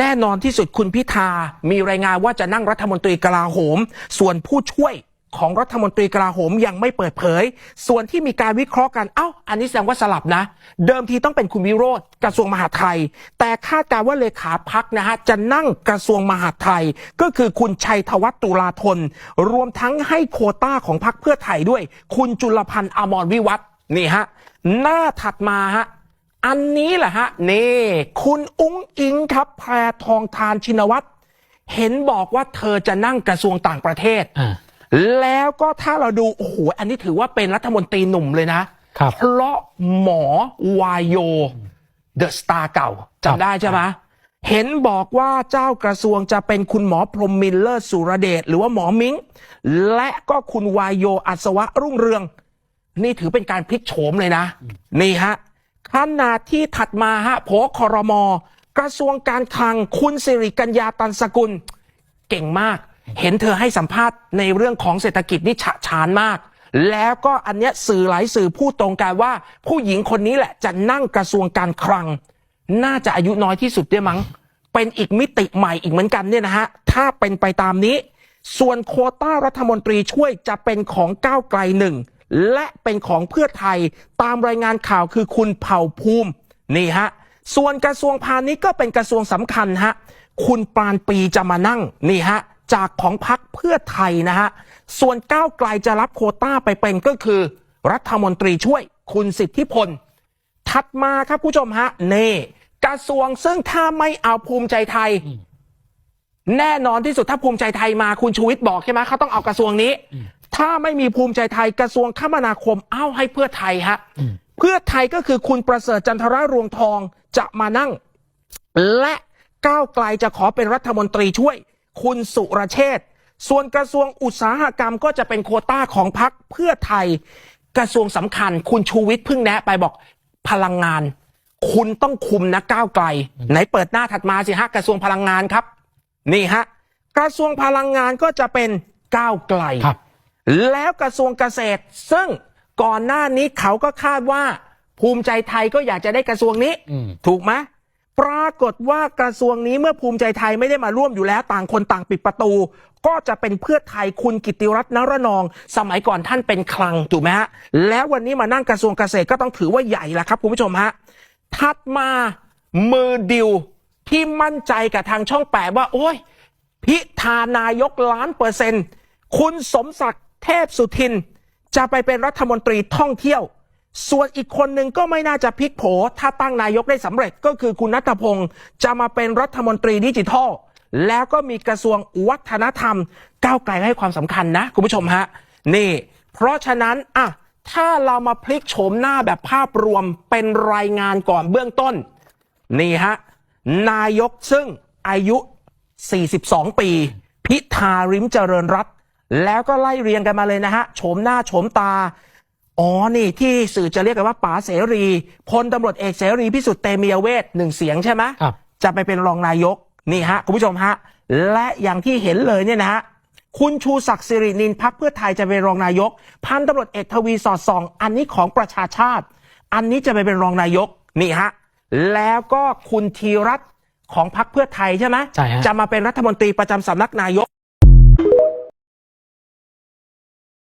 แน่นอนที่สุดคุณพิธา มีรายงานว่าจะนั่งรัฐมนตรีกลาโหม ส่วนผู้ช่วยของรัฐมนตรีกลาโหมยังไม่เปิดเผย ส่วนที่มีการวิเคราะห์กัน เอ้า อันนี้แสดงว่าสลับนะ เดิมทีต้องเป็นคุณวิโรธกระทรวงมหาดไทย แต่คาดการณ์ว่าเลขาพักนะฮะจะนั่งกระทรวงมหาดไทย ก็คือคุณชัยธวัฒน์ตุลาธน รวมทั้งให้โคต้าของพักเพื่อไทยด้วย คุณจุลพันธ์อมรวิวัฒน์นี่ฮะ หน้าถัดมาฮะ อันนี้แหละฮะนี่คุณอุ้งอิงครับแพรทองทานชินวัตรเห็นบอกว่าเธอจะนั่งกระทรวงต่างประเทศอ่าแล้วก็ถ้าเราดูโอ้โหอันนี้ถือว่าเป็นรัฐมนตรีหนุ่มเลยนะครับเพราะหมอวายโยเดอะสตาร์เก่าครับจำได้ใช่ไหมเห็นบอกว่าเจ้ากระทรวงจะเป็นคุณหมอพรหมมินเลิศสุรเดชหรือว่าหมอมิง และก็คุณวายโยอัศวะรุ่งเรือง นี่ถือเป็นการพลิกโฉมเลยนะ นี่ฮะ ขนาดที่ถัดมาฮะโผคอรมอกระทรวงการคลังคุณสิริกัญญาตันสกุล เก่งมาก เห็นเธอให้สัมภาษณ์ในเรื่องของเศรษฐกิจนี่ฉะฉานมาก แล้วก็อันเนี้ยสื่อหลายสื่อพูดตรงกันว่า ผู้หญิงคนนี้แหละจะนั่งกระทรวงการคลัง น่าจะอายุน้อยที่สุดด้วยมั้ง เป็นอีกมิติใหม่อีกเหมือนกันเนี่ยนะฮะถ้าเป็นไปตามนี้ ส่วนโคต้ารัฐมนตรีช่วยจะเป็นของก้าวไกลหนึ่ง และเป็นของเพื่อไทยตามรายงานข่าวคือคุณเผ่าภูมินี่ฮะส่วนกระทรวงพาณิชย์ก็เป็นกระทรวงสำคัญฮะคุณปานปีจะมานั่งนี่ฮะจากของพักเพื่อไทยนะฮะส่วนก้าวไกลจะรับโควต้าไปเป็นก็คือ รัฐมนตรีช่วยคุณสิทธิพล ถัดมาครับผู้ชมฮะเน่กระทรวงซึ่งถ้าไม่เอาภูมิใจไทย แน่นอนที่สุดถ้าภูมิใจไทยมาคุณชูวิทย์บอกใช่ไหมเขาต้องเอากระทรวงนี้ ถ้าไม่มีภูมิใจไทยกระทรวงคมนาคมเอาให้เพื่อไทยฮะเพื่อไทยก็คือคุณประเสริฐจันทรารวงทองจะมานั่ง และก้าวไกลจะขอเป็นรัฐมนตรีช่วย คุณสุรเชษฐ์ส่วนกระทรวงอุตสาหกรรมก็จะเป็นโควต้าของพักเพื่อไทยกระทรวงสำคัญ คุณชูวิทย์เพิ่งแนะไปบอกพลังงาน คุณต้องคุมนะก้าวไกล ไหนเปิดหน้าถัดมาสิฮะกระทรวงพลังงานครับ นี่ฮะกระทรวงพลังงานก็จะเป็นก้าวไกลครับ แล้วกระทรวงเกษตร ซึ่งก่อนหน้านี้เขาก็คาดว่า ภูมิใจไทยก็อยากจะได้กระทรวงนี้ อืม ถูกไหมปรากฏว่ากระทรวงนี้เมื่อภูมิใจไทยไม่ได้มาร่วมอยู่แล้ว ต่างคนต่างปิดประตู ก็จะเป็นเพื่อไทยคุณกิติรัตน์นรนอง สมัยก่อนท่านเป็นคลังถูกไหมฮะแล้ววันนี้มานั่งกระทรวงเกษตรก็ต้องถือว่าใหญ่ละครับคุณผู้ชมฮะถัดมามือดิวที่มั่นใจกับทางช่องแปดว่า โอ้ย พิธานายกล้านเปอร์เซ็นต์ คุณสมศักดิ์ เทพสุทิน จะไปเป็นรัฐมนตรีท่องเที่ยว ส่วนอีกคนหนึ่งก็ไม่น่าจะพลิกโผ ถ้าตั้งนายกได้สำเร็จก็คือคุณนัทพงศ์จะมาเป็นรัฐมนตรีดิจิทัล แล้วก็มีกระทรวงวัฒนธรรม ก้าวไกลให้ความสำคัญนะ คุณผู้ชมฮะ นี่ เพราะฉะนั้นอะถ้าเรามาพลิกโฉมหน้าแบบภาพรวมเป็นรายงานก่อนเบื้องต้น นี่ฮะ นายกซึ่งอายุ 42 ปี พิธาริมเจริญรัตน์ แล้วก็ไล่เรียงกันมาเลยนะฮะโฉมหน้าโฉมตา อ๋อ นี่ที่สื่อจะเรียกกันว่าป๋าเสรีพลตำรวจเอกเสรีพิสุทธิ์เตมียเวทหนึ่งเสียงใช่ไหมครับ จะไปเป็นรองนายกนี่ฮะคุณผู้ชมฮะ และอย่างที่เห็นเลยเนี่ยนะฮะคุณชูศักดิ์สิรินินพักเพื่อไทยจะเป็นรองนายก พันตำรวจเอกทวีสอดส่อง อันนี้ของประชาชาติ อันนี้จะไปเป็นรองนายกนี่ฮะแล้วก็คุณธีรัตน์ของพักเพื่อไทยใช่ไหมใช่ฮะ จะมาเป็นรัฐมนตรีประจำสำนักนายก